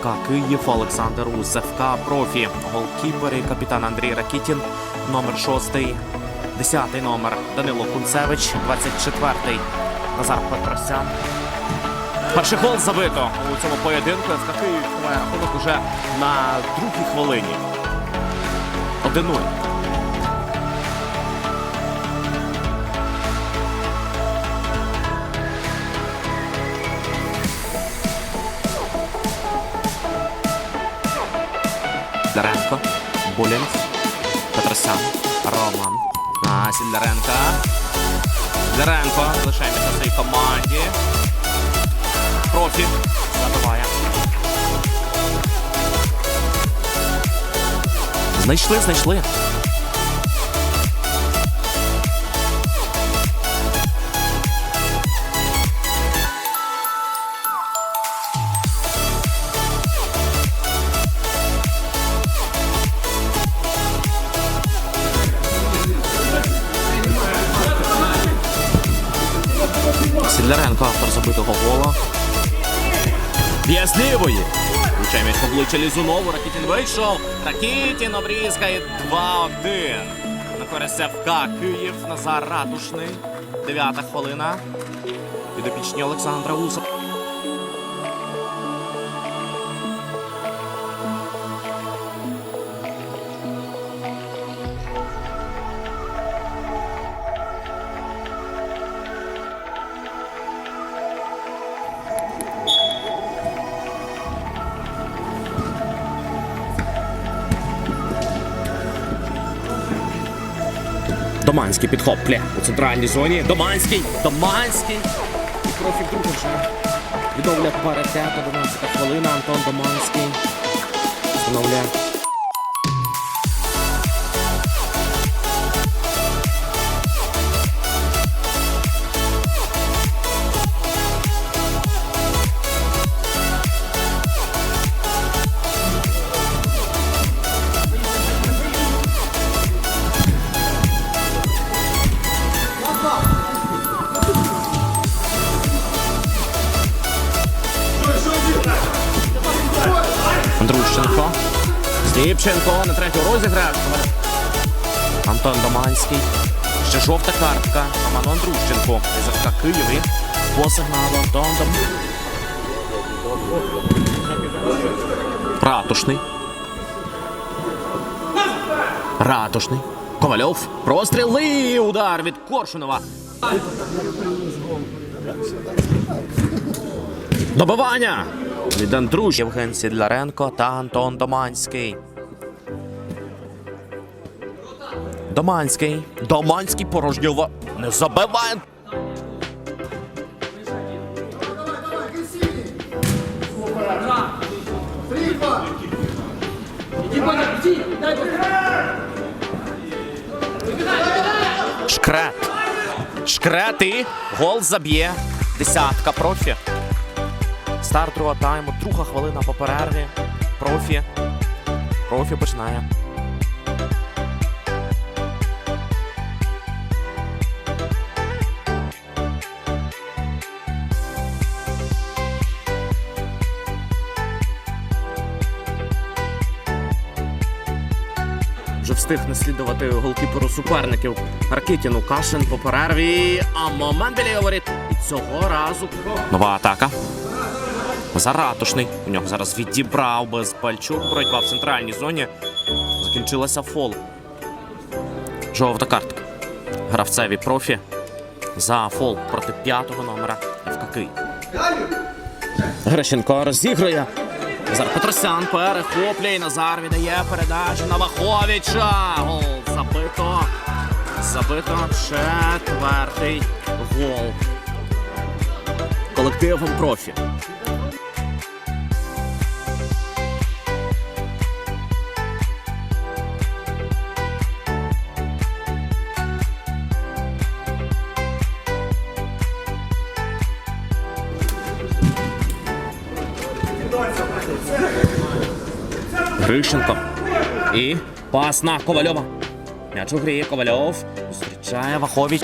ФК Київ Олександр Ус, ФК Профі, голкіпери капітан Андрій Ракітін, номер 6, 10 номер Данило Кунцевич, 24 Назар Петросян. Перший гол забито у цьому поєдинку. ФК Київ має рахунок уже на другій хвилині. 1-0. Сідляренко, Булінг, Петросян, Роман. А, Сідляренко. Сідляренко залишаємося в цій команді. Профі забиває. Знайшли, знайшли. Сідляренко, автор забитого гола. Б'є з. М'яч обличчя Лізунову. Ракітін вийшов. Ракітін обрізкає 2-1. На користь ФК Київ. Назар Ратушний. Дев'ята хвилина. Підопічні Олександра Уса. Доманський підхоплює у центральній зоні. Доманський! Доманський! І профі вдруге вже відновлює паритет. 11 хвилина. Антон Доманський. Встановлює. Сліпченко на третю розіграш. Антон Доманський. Ще жовта картка. Роману Андрущенко. Із Києві. По сигналу Антон Дом... Ратушний. Ратушний. Ковальов. Простріли. Удар від Коршунова. Добивання! Від Андруш. Євген Сідляренко та Антон Доманський. Доманський. Доманський порожньова. Не забиває. Шкрет. Шкрет і гол заб'є. Десятка профі. Старт другого тайму, друга хвилина по перерві. Профі. Профі починає. Вже встиг наслідувати голкіперу суперників Ракитіну Кашин по перерві. А момент біля воріт. І цього разу нова атака. Заратушний. У нього зараз відібрав без пальчук. Боротьба в центральній зоні. Закінчилася фол. Жовта картка. Гравцеві профі за фол проти п'ятого номера ФК Київ. Грищенко розігрує. Назар Петросян перехоплює. Назар віддає передачу на Ваховича. Гол забито. Забито четвертий гол. Колективом профі. Грищенко. І пас на Ковальова. М'яч у грі. Ковальов. Зустрічає Вахович.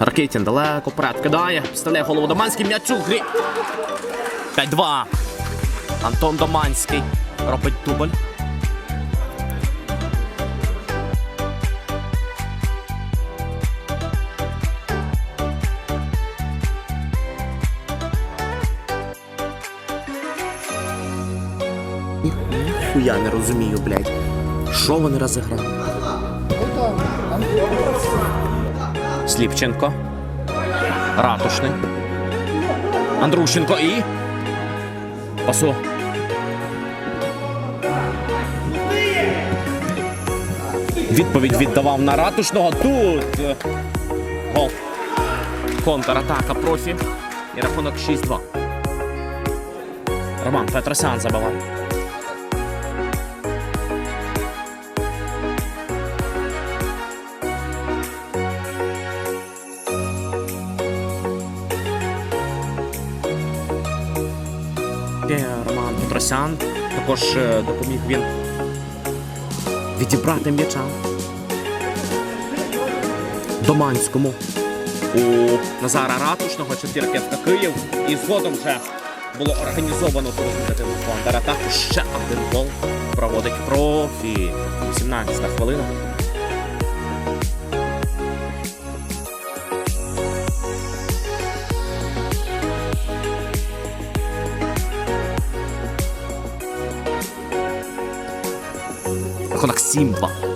Ракетін далеко вперед кидає, підставляє голову Доманський, м'яч у грі. 5-2. Антон Доманський робить дубль. Ніхуя не розумію, блядь. Що вони розіграли? Сліпченко. Ратушний. Андрущенко і. Пасу. Відповідь віддавав на ратушного. Тут. е, Гол. Контратака профі. І рахунок 6-2. Роман Петросян забиває. Роман Петросян. Також е, допоміг він відібрати м'яча. Доманському. У Назара Ратушного четвірка Київ. І згодом вже було організовано ту результативну контратаку. Ще один гол проводить профі. 17 хвилина. Рахунок 7-2.